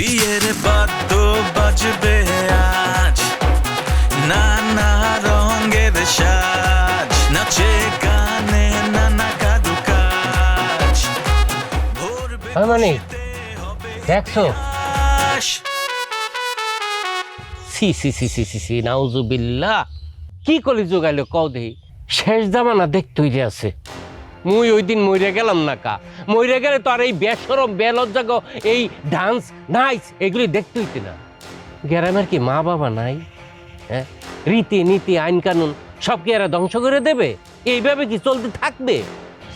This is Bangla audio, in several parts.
বিয়ের বাদ্য বাজবে আজ নানা রঙের সাজ নাচে গানে নানা কাদু কাজ ভোরবে দেখছ সি সি সি সি সি সি নাউজুবিল্লাহ কি কলি যোগাইলো কও দেহি শেষ জামানা দেখতেই যে আছে মুই ওই দিন মইরে গেলাম না কা? মইরে গেলে তো আর এই বেসরম বেলজ্জা গো এই ডান্স নাইস এগুলি দেখতে হইতে না। গ্রামের কি মা বাবা নাই? হ্যাঁ? রীতি নীতি আইন কানুন সব কি এরা ধ্বংস করে দেবে? এইভাবে কি চলতে থাকবে?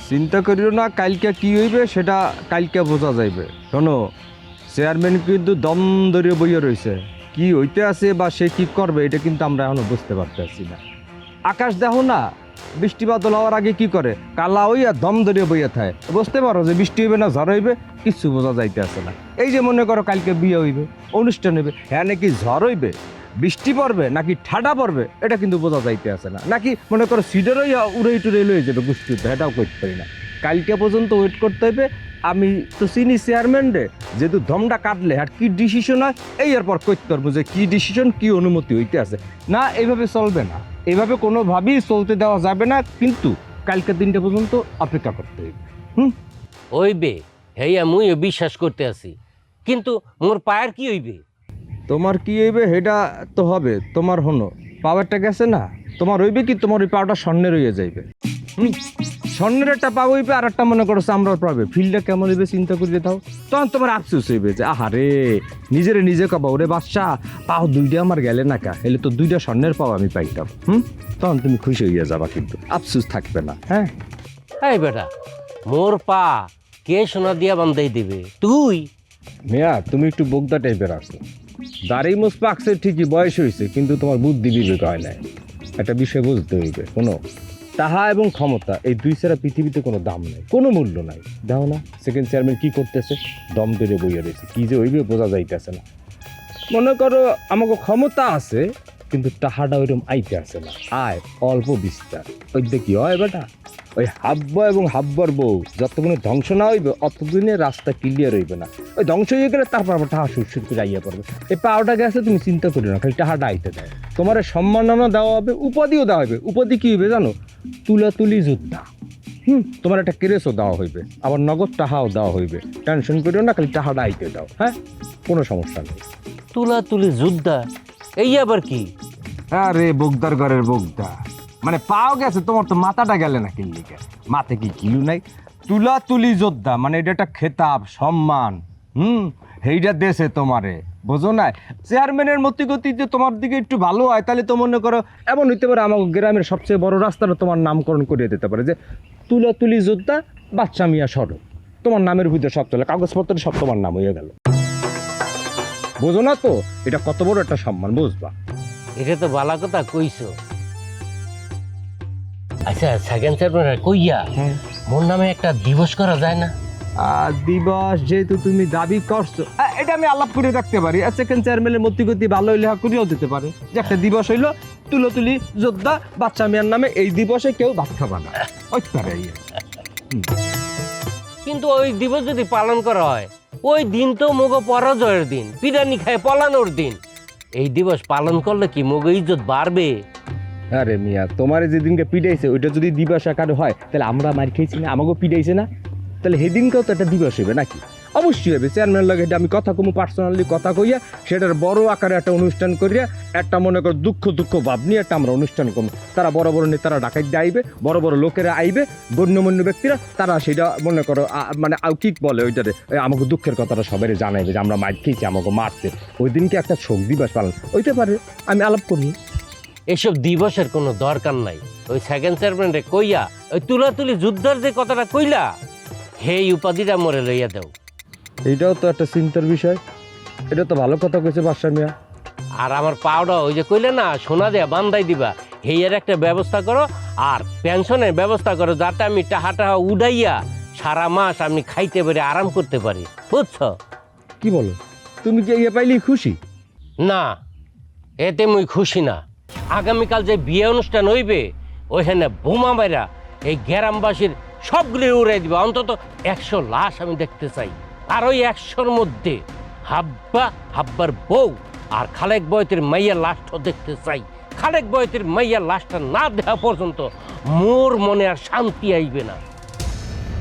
চিন্তা করিও না, কালকে কি হইবে সেটা কালকে বোঝা যাইবে। শোনো চেয়ারম্যান কিন্তু দম ধরিয়ে বইয়ে রয়েছে কি হইতে আছে বা সে কি করবে, এটা কিন্তু আমরা এখনও বুঝতে পারতেছি না। আকাশ দেখো না বৃষ্টি বাদল হওয়ার আগে কি করে? কালা হইয়া দম ধরিয়ে বইয়া থাকে। বুঝতে পারো যে বৃষ্টি হইবে না, ঝড় হইবে, কিচ্ছু বোঝা যাইতে আছে না। এই যে মনে করো কালকে বিয়ে হইবে, অনুষ্ঠান হইবে হ্যাঁ নাকি ঝড় হইবে? বৃষ্টি পড়বে নাকি ঠাডা পড়বে? এটা কিন্তু বোঝা যাইতে আছে না। নাকি মনে করো সিডারই উড়াই টুড়ে লয়ে যাবে গোষ্ঠীতে এটাও করতে পারি না। কালকে পর্যন্ত ওয়েট করতে হবে আমি তো চিনি চেয়ারম্যান রে, যেহেতু দমটা কাটলে, আর কি ডিসিশন হয়, এই এরপর করতে পারব যে কি ডিসিশন কি অনুমতি হইতে আছে না, এইভাবে চলবে না। এইভাবে কোনোভাবেই চলতে দেওয়া যাবে না কিন্তু কালকে দিনটা পর্যন্ত অপেক্ষা করতে হবে। হুম? হইবে। হেয়া মুই বিশ্বাস করতে আছি। কিন্তু মোর পায়ের কি হইবে? তোমার কি হইবে সেটা তো হবে তোমার হনো। পাওয়ারটা গেছে না তোমার হইবে কি? তোমার ওই পাওয়ারটা স্বর্ণে রয়ে যাইবে। হুম? স্বর্ণের একটা পাওয়া হইবে আর একটা মনে করো চামড়ার পাবে। ফিল্ডটা কেমন হইবে চিন্তা করিয়ে দাও তখন তোমার আফসোস হইবে যে আহারে নিজেরে নিজে কবা ওরে বাচ্চা পাও দুইটা আমার গেলে না কা? এলে তো দুইটা স্বর্ণের পাও আমি পাইতাম। হুম? তখন তুমি খুশি হইয়া যাবা কিন্তু আফসোস থাকবে না। হ্যাঁ? এই বেটা মোর পা কে সোনা দিয়া বান্ধাই দিবে? তুই? মেয়া তুমি একটু বোগদা টাইপের আসছো দাড়ি মুস পাকছে ঠিকই বয়স হয়েছে কিন্তু তোমার বুদ্ধি বিবেক হয় নাই। একটা বিষয় বুঝতে হইবে কোনো তাহা এবং ক্ষমতা এই দুই ছাড়া পৃথিবীতে কোনো দাম নাই, কোনো মূল্য নাই। দাও না সেকেন্ড চেয়ারম্যান কি করতেছে? দম ধরে বইয়া রয়েছে। কি যে হইবে বোঝা যাইতেছে না। মনে করো আমাকে ক্ষমতা আছে, কিন্তু তাহাটা ওইরকম আইতে আসে না। আয়, অল্প বিস্তার। ওই কি হয় বেটা, ওই হাব্বা এবং হাব্বার বউ, যতক্ষণ ধ্বংস না হইবে, অতদিনে রাস্তা ক্লিয়ার হইবে না। ওই ধ্বংস হয়ে গেলে তারপর আবার টাহা সুরসুর করে আইয়া পড়বে। এই পাওটা গেছে, তুমি চিন্তা করি না, খালি টাহাটা আইতে দেয় তোমার সম্মাননা দেওয়া হবে, উপাধিও দেওয়া হবে। উপাধি কি হইবে জানো? তুলাতুলি যোদ্ধা হুম তোমার একটা কেরেসও দেওয়া হইবে। আবার নগদ টাহাও দেওয়া হইবে। টেনশন করিও না খালি টাহাটা আইতে দাও হ্যাঁ? কোনো সমস্যা নেই। তুলা তুলি যোদ্ধা এই আবার কি? আরে বগদার ঘরের বগদা। মানে পাও গেছে তোমার তো মাথাটা গেলে না কিল্লিকে মাথে কি কিলু নাই? তুলা তুলি যোদ্ধা মানে এটা একটা খেতাব সম্মান। হুম সেইটা দেশে তোমারে। বোঝো না চেয়ারম্যানের মতি গতিতে তোমার দিকে একটু ভালো হয় তাহলে তো মনে করো এমন হইতে পারে আমার গ্রামের সবচেয়ে বড় রাস্তাটা তোমার নামকরণ করিয়ে দিতে পারে যে তুলা তুলি যোদ্ধা বাচ্চা মিয়া সড়ক তোমার নামের ভিতরে সব চলে কাগজপত্রে সব তোমার নাম হয়ে গেল। বোঝো না তো এটা কত বড় একটা সম্মান বুঝবা? এটা তো বালা কথা কইছো। আচ্ছা সেকেন্ড চেয়ারম্যান কইয়া হ্যাঁ। মোর নামে একটা দিবস করা যায় না? দিবস যেহেতু তুমি দাবি করছ। এটা আমি আলাপ করে রাখতে পারি সেকেন্ড চেয়ারম্যানের মতিগতি ভালো হইলে হা করিও দিতে পারে। যে একটা দিবস হইল তুলতুলি যোদ্ধা বাচ্চা মেয়ের নামে এই দিবসে কেউ ভাত খাবা না। ওই পারে কিন্তু ওই দিবস যদি পালন করা হয় ওই দিন তো মগ পরাজয়ের দিন। পিরানি খায় পলানোর দিন। এই দিবস পালন করলে কি মগ ইজ্জত বাড়বে? আরে মিয়া তোমার যেদিনকে পিটাইছে ওইটা যদি দিবস আকারে হয় তাহলে আমরা মার খেয়েছি না? আমাকেও পিটাইছে না? তাহলে সেদিনকেও তো একটা দিবস হবে নাকি? অবশ্যই হবে চেয়ারম্যান লাগে আমি কথা কমু পার্সোনালি কথা কইয়া সেটার বড় আকারে একটা অনুষ্ঠান করিয়া একটা মনে করো দুঃখ দুঃখ ভাব নিয়ে একটা আমরা অনুষ্ঠান করব তারা বড় বড় নেতারা ডাকাই আইবে বড় বড় লোকেরা আইবে গণ্যমান্য ব্যক্তিরা তারা সেটা মনে করো মানে কি বলে ওইটারে? এ, আমাকে দুঃখের কথাটা সবাই জানাইবে যে আমরা মার খেয়েছি আমাকে মারছে। ওই দিনকে একটা শোক দিবস পালন। ওইতে পারে আমি আলাপ করি। এসব দিবসের কোনো দরকার নাই। ওই সেকেন্ড চেয়ারম্যান রে কইয়া ওই তুলাতুলি যুদ্ধের যে কথাটা কইলা হেই উপাধিটা মরে লইয়া দেও। এইটাও তো একটা চিন্তার বিষয়। এটা তো ভালো কথা কইছে বাদশা মিয়া। আর আমার পাওটা ওই যে কইলে না সোনা দেয়া বান্দাই দিবা। হেইয়ের একটা ব্যবস্থা করো আর পেনশনের ব্যবস্থা করো যাতে আমি টাহা টাহা উড়াইয়া সারা মাস আমি খাইতে পারি আরাম করতে পারি। বুঝছ? কি বলো? তুমি কি ইয়ে পাইলি খুশি? না এতে মুই খুশি না। আগামীকাল যে বিয়ে অনুষ্ঠান হইবে ওইখানে বোমা মেরা এই গ্রামবাসীর সবগুলি উড়াই দিবে। অন্তত একশো লাশ আমি দেখতে চাই। আর ওই একশোর মধ্যে হাব্বা, হাব্বার বউ আর খালেক বয়তের মাইয়ার লাশটা দেখতে চাই। খালেক বয়তের মাইয়া লাশটা না দেখা পর্যন্ত মোর মনে আর শান্তি আইবে না।